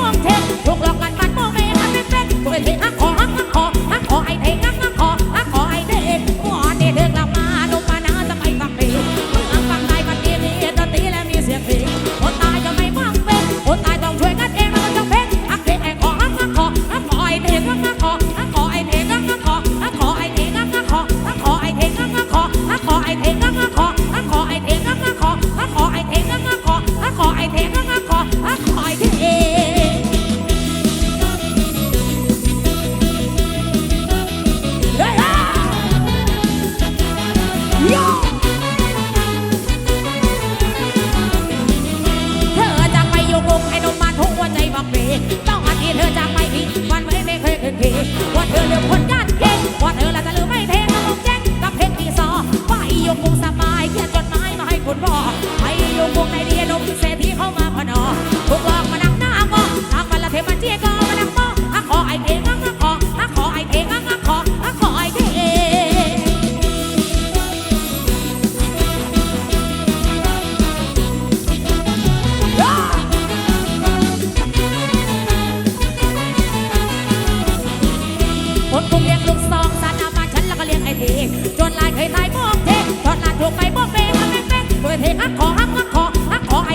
I'm come. Yeah!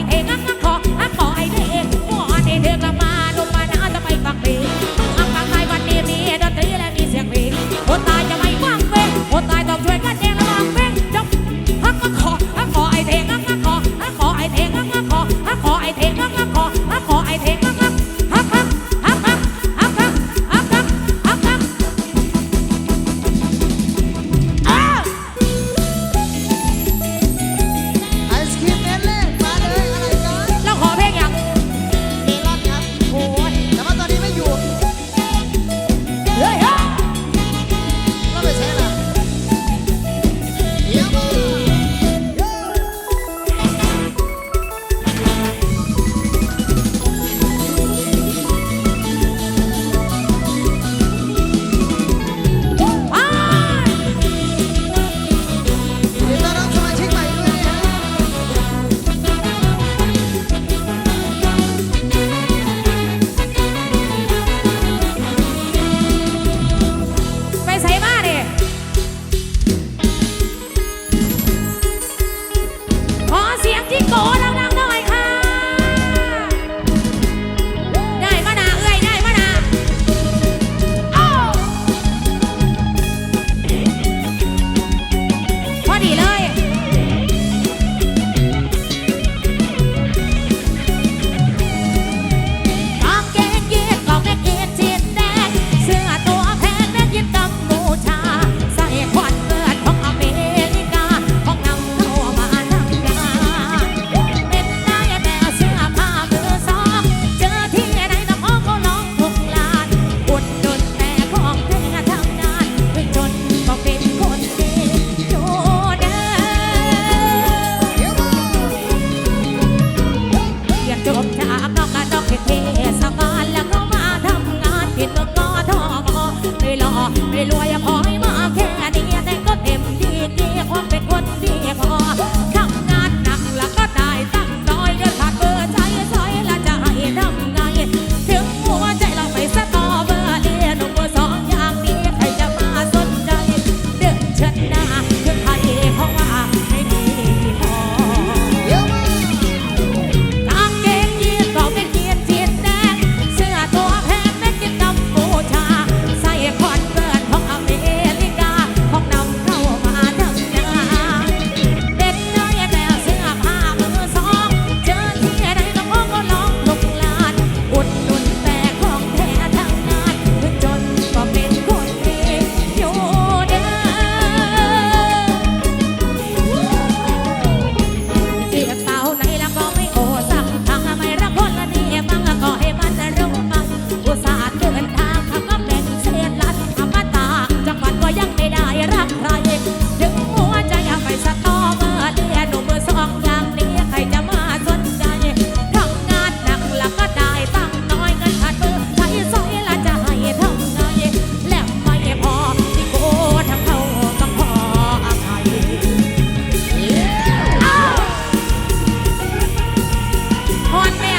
哎哎哎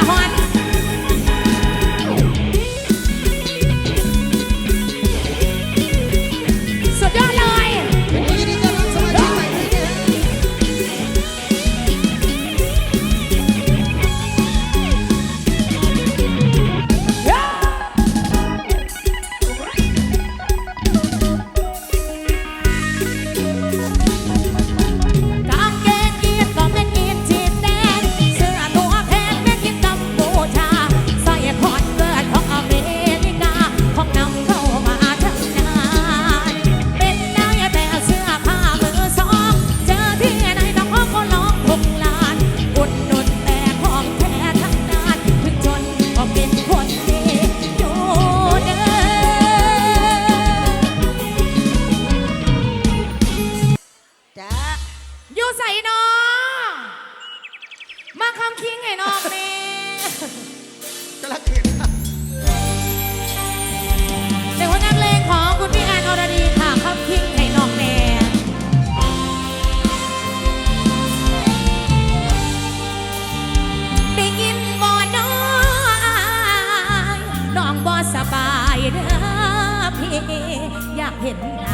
want นทิ้งให้น้องแม่กระกิดเสียงคนนักเลงของคุณพี่อันอรดีค่ะครับทิ้งให้น้องแน่ได้ยินบ่น้อยน้องบ่สบายเด้อพี่อยากเห็นหน้า